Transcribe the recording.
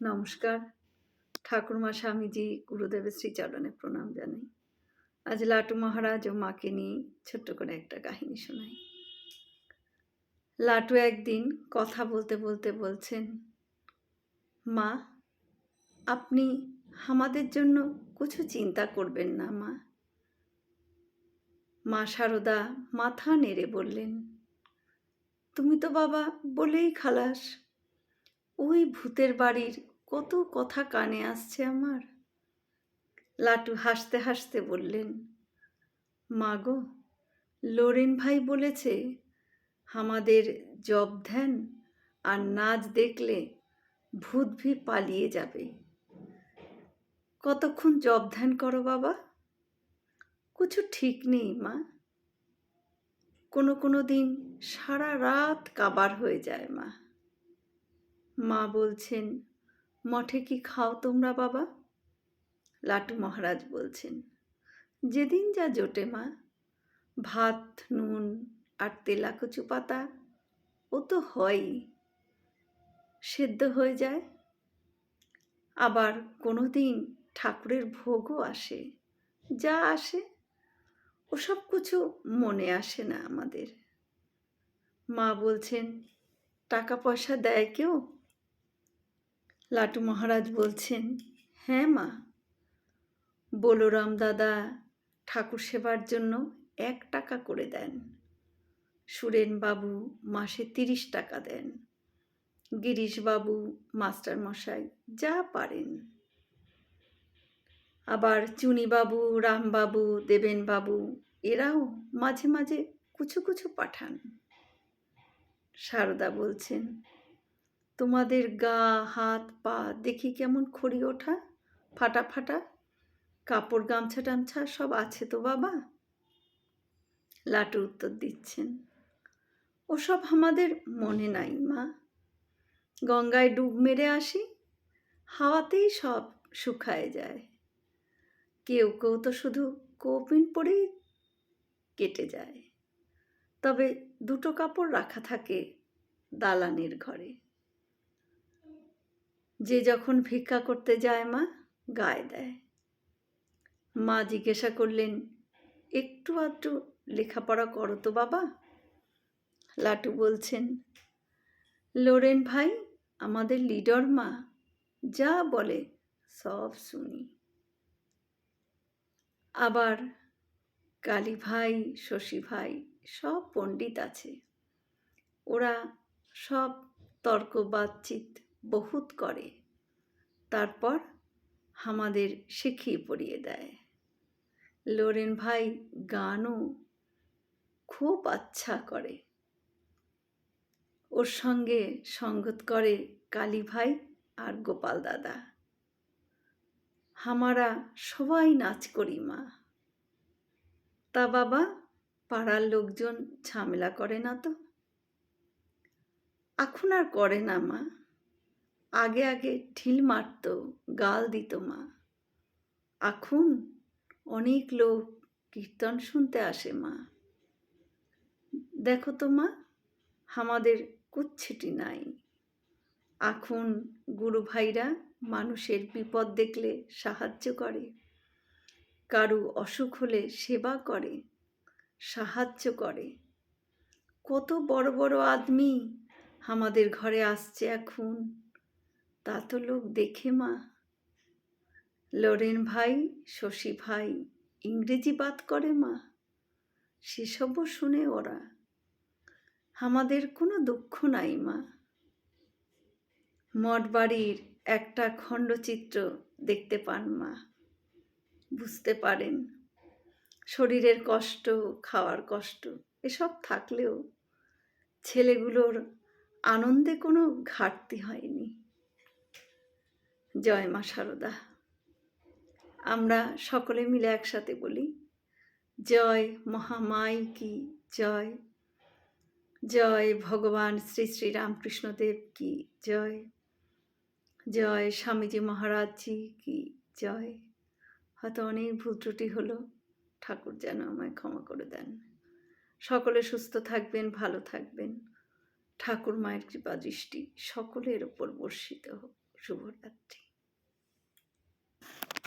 নমস্কার। ঠাকুরমা স্বামীজি গুরুদেবের শ্রীচরণে প্রণাম জানাই। আজ লাটু মহারাজ ও মাকে নিয়ে ছোট্ট করে একটা কাহিনী শোনাই। লাটু একদিন কথা বলতে বলতে বলছেন, মা, আপনি আমাদের জন্য কিছু চিন্তা করবেন না মা। মা সারদা মাথা নেড়ে বললেন, তুমি তো বাবা বলেই খালাস ওই ভূতের বাড়ির কত কথা কানে আসছে আমার। লাটু হাসতে হাসতে বললেন, মা গো, লোরেন ভাই বলেছে, আমাদের জব ধ্যান আর নাচ দেখলে ভূত ভি পালিয়ে যাবে। কতক্ষণ জব ধ্যান করো বাবা? কিছু ঠিক নেই মা। কোনো কোনো দিন সারা রাত কাবার হয়ে যায় মা। মা বলছেন, মঠে কি খাও তোমরা বাবা? লাটু মহারাজ বলছেন, যেদিন যা জোটে মা, ভাত, নুন আর তেলাকচু পাতা, ও তো হয়ই। সেদ্ধ হয়ে যায়। আবার কোনো দিন ঠাকুরের ভোগও আসে। যা আসে, ওসব কিছু মনে আসে না আমাদের। মা বলছেন, টাকা পয়সা দেয় কেউ? লাটু মহারাজ বলছেন হ্যাঁ মা। বলরাম দাদা ঠাকুর সেবার জন্য এক টাকা করে দেন। সুরেন বাবু মাসে তিরিশ টাকা দেন। গিরিশবাবু মাস্টার মশাই যা পারেন। আবার চুনিবাবু রামবাবু দেবেনবাবু এরাও মাঝে মাঝে কুচু কুচু পাঠান। সারদা বলছেন তোমাদের গা, হাত, পা দেখি কেমন খড়ি ওঠা? ফাটা ফাটা? কাপড়, গামছা টামছা সব আছে তো বাবা? লাটু উত্তর দিচ্ছেন। ওসব আমাদের মনে নাই মা। গঙ্গায় ডুব মেরে আসি, হাওয়াতেই সব শুকায় যায়। কেউ কেউ তো শুধু কৌপিন পরেই কেটে যায়। তবে দুটো কাপড় রাখা থাকে দালানের ঘরে। যে যখন ভিক্ষা করতে যায় মা, গায়ে দেয়। মা জিজ্ঞাসা করলেন, একটু আধটু লেখাপড়া করো তো বাবা। লাটু বলছেন, লোরেন ভাই, আমাদের লিডর মা, যা বলে সব শুনি। আবার, কালী ভাই, শশী ভাই, সব পণ্ডিত আছে। ওরা সব তর্ক বাতচিত বহুত করে। তারপর আমাদের শিখিয়ে পড়িয়ে দেয়। লোরেন ভাই গানও খুব আচ্ছা করে। ওর সঙ্গে সঙ্গত করে কালী ভাই আর গোপাল দাদা। হামারা সবাই নাচ করি মা। তা বাবা, পাড়ার লোকজন ঝামেলা করে না তো? এখন আর করে না মা। আগে আগে ঢিল মারত, গাল দিত মা। এখন অনেক লোক কীর্তন শুনতে আসে মা। দেখো তো মা, আমাদের কুচ্ছিটি নাই। এখন গুরু ভাইরা মানুষের বিপদ দেখলে সাহায্য করে। কারু অসুখ হলে সেবা করে, সাহায্য করে। কত বড় বড় আদমি আমাদের ঘরে আসছে এখন। তা তো লোক দেখে মা। লরেন ভাই, শশী ভাই, ইংরেজি বাদ করে মা। সেসবও শুনে ওরা। আমাদের কোনো দুঃখ নাই মা। মঠ বাড়ির একটা খণ্ডচিত্র দেখতে পান মা। বুঝতে পারেন, শরীরের কষ্ট, খাওয়ার কষ্ট, এসব থাকলেও ছেলেগুলোর আনন্দে কোনো ঘাটতি হয়নি। জয় মা সারদা। আমরা সকলে মিলে একসাথে বলি, জয় মহামাই কি জয়। জয় ভগবান শ্রী শ্রী রামকৃষ্ণদেব কি জয়। জয় স্বামীজি মহারাজজি কি জয়। হয়তো অনেক ভুল ত্রুটি হলো, ঠাকুর যেন আমায় ক্ষমা করে দেন। সকলে সুস্থ থাকবেন, ভালো থাকবেন। ঠাকুর মায়ের কৃপা দৃষ্টি সকলের ওপর বর্ষিত হোক। শুভরাত্রি।